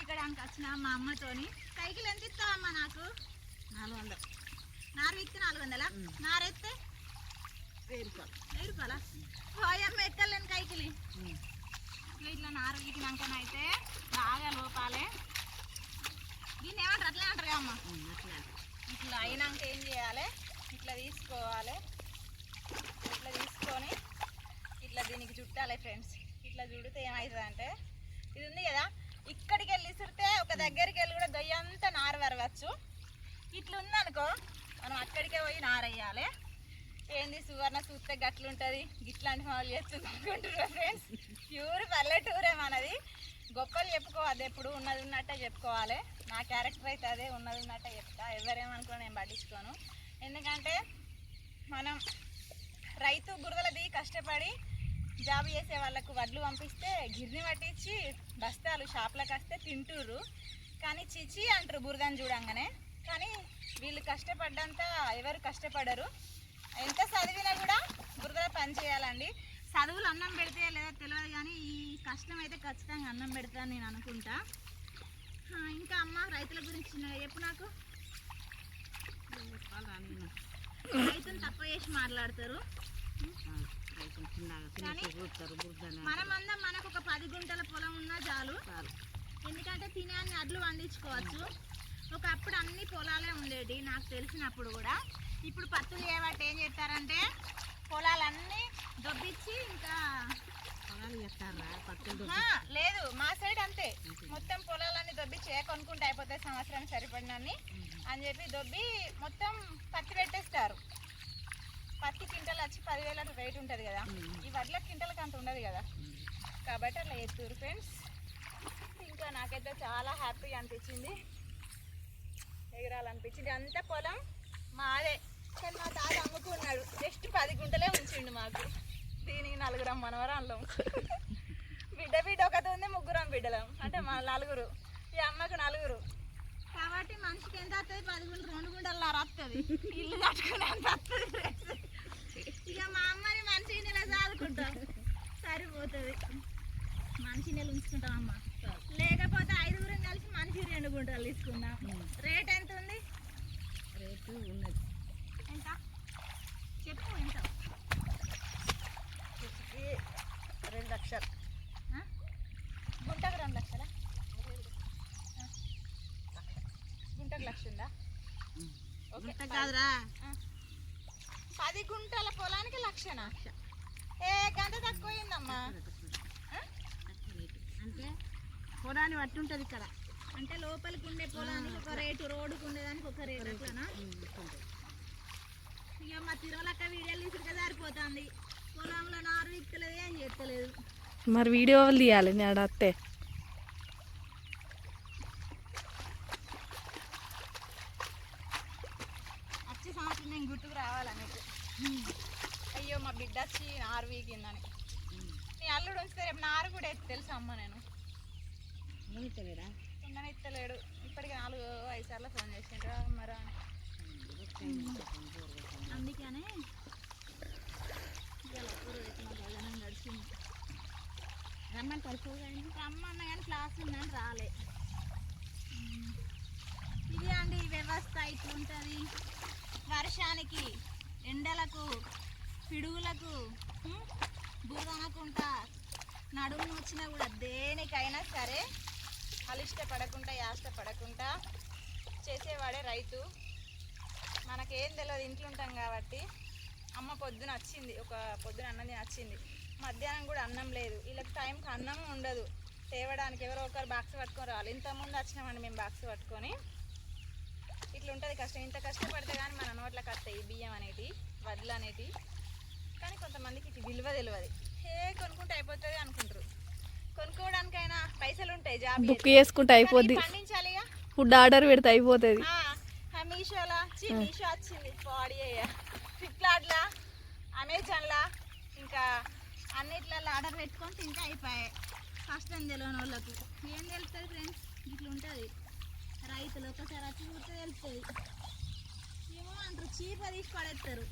వీకడానికి వచ్చిన మా అమ్మతోని. కైకిలు ఎంత ఇస్తావమ్మా నాకు? నాలుగు వందలు. నారు విత్తే నాలుగు వందలా? నారెత్తే? వెయ్యి రూపాయలు వెయ్యి రూపాయలా పోయమ్మ ఎక్కలేను కైకిలి ఇట్లా ఇట్లా నారు వీకినాకనైతే బాగా లోపాలే. దీన్ని ఏమంటారు? అట్లే అంటారు అమ్మ. ఇట్లా అయినాక ఏం చేయాలి? ఇట్లా తీసుకోవాలి. ఇట్లా తీసుకొని ఇట్లా దీనికి చుట్టాలి ఫ్రెండ్స్. ఇట్లా చుడితే ఏమవుతుంది అంటే ఇది ఉంది కదా ఇక్కడికి వెళ్ళి ఇసురితే ఒక దగ్గరికి వెళ్ళి కూడా దొయ్యంతా నార వరవచ్చు ఇట్లా ఉందనుకో మనం అక్కడికే పోయి నారయ్యాలి ఏంది సువర్ణ చూస్తే గట్లుంటుంది? గిట్లాంటి మామూలు చేస్తుంది అనుకుంటున్నా ఫ్రెండ్స్ ప్యూర్ పల్లెటూరే మనది. గొప్పలు చెప్పుకోవద్దు ఎప్పుడు ఉన్నది ఉన్నట్టే చెప్పుకోవాలి. నా క్యారెక్టర్ అయితే అదే ఉన్నది ఉన్నట్టే చెప్తా. ఎవరేమనుకో నేను పట్టించుకోను. ఎందుకంటే మనం రైతు బురదలది కష్టపడి జాబ్ చేసే వాళ్ళకు వడ్లు పంపిస్తే గిర్ని పట్టించి బస్తాలు షాప్లకు వస్తే తింటుర్రు. కానీ చిచి అంటారు బురదని చూడంగానే. కానీ వీళ్ళు కష్టపడ్డంత ఎవరు కష్టపడరు. ఎంత చదివినా కూడా బురదలో పని చేయాలండి. చదువులు అన్నం పెడితే లేదో తెలియదు కానీ ఈ కష్టం అయితే ఖచ్చితంగా అన్నం పెడతా నేను అనుకుంటా. ఇంకా అమ్మ రైతుల గురించి చెప్పు నాకు. రైతులు తక్కువ చేసి మాట్లాడతారు. మనమందరం మనకు ఒక పది గుంటల పొలం ఉన్నా చాలు. ఎందుకంటే తినే అన్ని అడ్లు పండించుకోవచ్చు. ఒకప్పుడు అన్ని పొలాలే ఉండేటి నాకు తెలిసినప్పుడు కూడా. ఇప్పుడు పత్తులు చేయబట్టి ఏం చేస్తారంటే పొలాలన్నీ దొబ్బిచ్చి ఇంకా లేదు మా సైడ్ అంతే. మొత్తం పొలాలన్నీ దొబ్బిచ్చి ఏ కొనుక్కుంటే అయిపోతాయి సంవత్సరానికి సరిపడినన్ని అని చెప్పి దొబ్బి మొత్తం ఉంటుంది కదా. ఈ వడ్ల కింటలకు అంత ఉండదు కదా. కాబట్టి అట్లా ఎత్తురు ఫ్రెండ్స్. ఇంకా నాకైతే చాలా హ్యాపీగా అనిపించింది. ఎగరాలనిపించింది. అంత పొలం మాదే. కానీ మా తాత అమ్ముకున్నాడు. జస్ట్ పది గుంటలే ఉంచిండు మాకు. దీనికి నలుగురం మనవరాళ్ళం. బిడ్డ బిడ్డ ఒకటి ఉంది ముగ్గురం బిడ్డలం. అంటే మా నలుగురు. ఈ అమ్మకు నలుగురు. కాబట్టి మనిషికి ఎంత వస్తుంది పది గుంటలు రెండు గుంటలు వస్తుంది ఇల్లు కట్టుకుని అంత వస్తుంది ఇక మా అమ్మని మనిషి నెల సరిపోతుంది. మనిషి నెల ఉంచుకుంటాం అమ్మ. లేకపోతే ఐదుగురం కలిసి మనిషి రెండు గుంటలు తీసుకుందాం. రేట్ ఎంత ఉంది రేటు ఉన్నది. ఎంత? చెప్పు ఎంత? చెట్టుకి రెండు లక్షలు? గుంటకు రెండు లక్షలా. గుంటకు లక్ష ఉందా? ఓకే గుంట కాదురా. పది గుంటల పొలానికి లక్షనా? ఏ గంట తక్కువ అయిందమ్మా ఆ? తక్కువ రేటు అంటే పొలాన్ని బట్టి ఉంటుంది ఇక్కడ. అంటే లోపలికి ఉండే పొలానికి ఒక రేటు రోడ్డుకు ఉండేదానికి ఒక రేటు అట్లనా. ఇక మా తిరుమలక్క వీడియోలు తీసుకుంటే సరిపోతుంది. పొలంలో నారు విత్తలేదు ఏం చేస్తలేదు. మరి వీడియోలు తీయాలి? నేను అత్తే వచ్చే సంవత్సరం నేను గుర్తుకు రావాలన్నట్టు అయ్యో మా బిడ్డ వచ్చి నారు వీకిందని నీ అల్లుడు ఉంచితే రేపు నారు కూడా ఎత్తి తెలుసా అమ్మ నేను? మునితలేడా ఉండని ఎత్తలేడు. ఇప్పటికి నాలుగు ఐదు సార్లు ఫోన్ చేసిండ్రా మరా అని. అందుకనే గడిచింది రమ్మని పడిపోగా రమ్మన్న కానీ క్లాస్ ఉందని రాలే. ఇది అండి ఈ వ్యవస్థ ఇట్లుంటుంది. వర్షానికి ఎండలకు పిడుగులకు ఉమ్, బురదనకుంటా నడుము వచ్చినా కూడా దేనికైనా సరే అలిష్టపడకుండా యాష్టపడకుండా చేసేవాడే రైతు. మనకేం తెలియదు ఇంట్లో ఉంటాం కాబట్టి అమ్మ పొద్దున వచ్చింది ఒక పొద్దున అన్నం తిని వచ్చింది మధ్యాహ్నం కూడా అన్నం లేదు. వీళ్ళకి టైంకి అన్నం ఉండదు. తేవడానికి ఎవరో ఒకరు బాక్స్ పట్టుకొని రావాలి. ఇంతకుముందు వచ్చినామండి మేము బాక్స్ పట్టుకొని ఉంటుంది కష్టం. ఇంత కష్టపడితే కానీ మన నోట్లకు వస్తాయి బియ్యం అనేటి వడ్లు అనేటి కానీ కొంతమందికి ఇది విలువ తెలియదు ఏ కొనుక్కుంటే అయిపోతుంది అనుకుంటారు. కొనుక్కోవడానికైనా పైసలు ఉంటాయి జాబ్ బుక్ చేసుకుంటే అయిపోద్ది. పండించాలిగా ఫుడ్ ఆర్డర్ పెడితే అయిపోతుంది. మీషోలా మీషో వచ్చింది. బాడీ ఫ్లిప్కార్ట్లా అమెజాన్లా ఇంకా అన్నిట్లలో ఆర్డర్ పెట్టుకొని తింటే అయిపోయాయి. కష్టం తెలియని వాళ్ళకు ఏం తెలుస్తుంది ఫ్రెండ్స్? ఇట్లా ఉంటుంది. రైతులు ఒకసారి వచ్చి చూస్తే తెలుస్తుంది. ఏమో అంటారు చీప తీసి పడేస్తారు.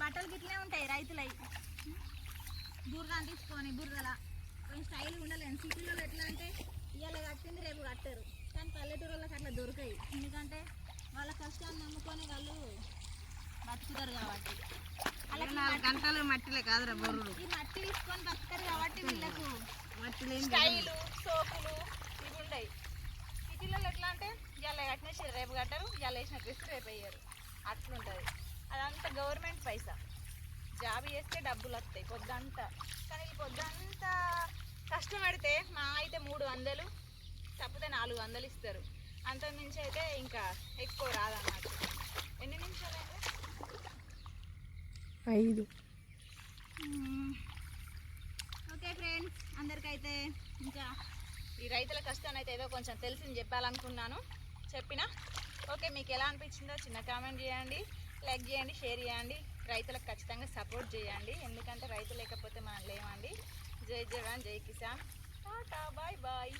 బట్టలు గిట్లే ఉంటాయి రైతులవి బుర్ర తీసుకొని బుర్రల కొంచెం స్టైల్ ఉండలేను సిటీలో ఎట్లా అంటే ఇవాళ కట్టింది రేపు కట్టరు. కానీ పల్లెటూరు వాళ్ళకి అట్లా దొరకాయి. ఎందుకంటే వాళ్ళ కష్టాన్ని నమ్ముకొని వాళ్ళు బతుకుతారు కాబట్టి. నాలుగు గంటలు మట్టిలే కాదురా బొర్రులు. ఈ మట్టి తీసుకొని బతుకుతారు కాబట్టి వీళ్ళకు స్టైలు సోపులు ఇవి ఉంటాయి సిటీలలో ఎట్లా అంటే ఇవాళ కట్టిన రేపు కట్టరు ఇవాళ వేసిన డ్రెస్ రేపు వేయరు. అట్లుంటుంది. అదంతా గవర్నమెంట్ పైసా. జాబ్ చేస్తే డబ్బులు వస్తాయి పొద్దంతా. కానీ ఈ పొద్దంతా కష్టపడితే మా అయితే మూడు వందలు తప్పితే నాలుగు వందలు ఇస్తారు. అంత మించి అయితే ఇంకా ఎక్కువ రాదన్నమాట. ఎన్ని నిమిషాలు ఐదు. ఓకే ఫ్రెండ్స్ అందరికైతే ఇంకా ఈ రైతుల కష్టాన్ని అయితే ఏదో కొంచెం తెలిసింది చెప్పాలనుకున్నాను. చెప్పిన. ఓకే మీకు ఎలా అనిపించిందో చిన్న కామెంట్ చేయండి. లైక్ చేయండి షేర్ చేయండి. రైతులకు ఖచ్చితంగా సపోర్ట్ చేయండి. ఎందుకంటే రైతు లేకపోతే మనం లేమండి. జై జవాన్ జై కిసాన్. టాటా బాయ్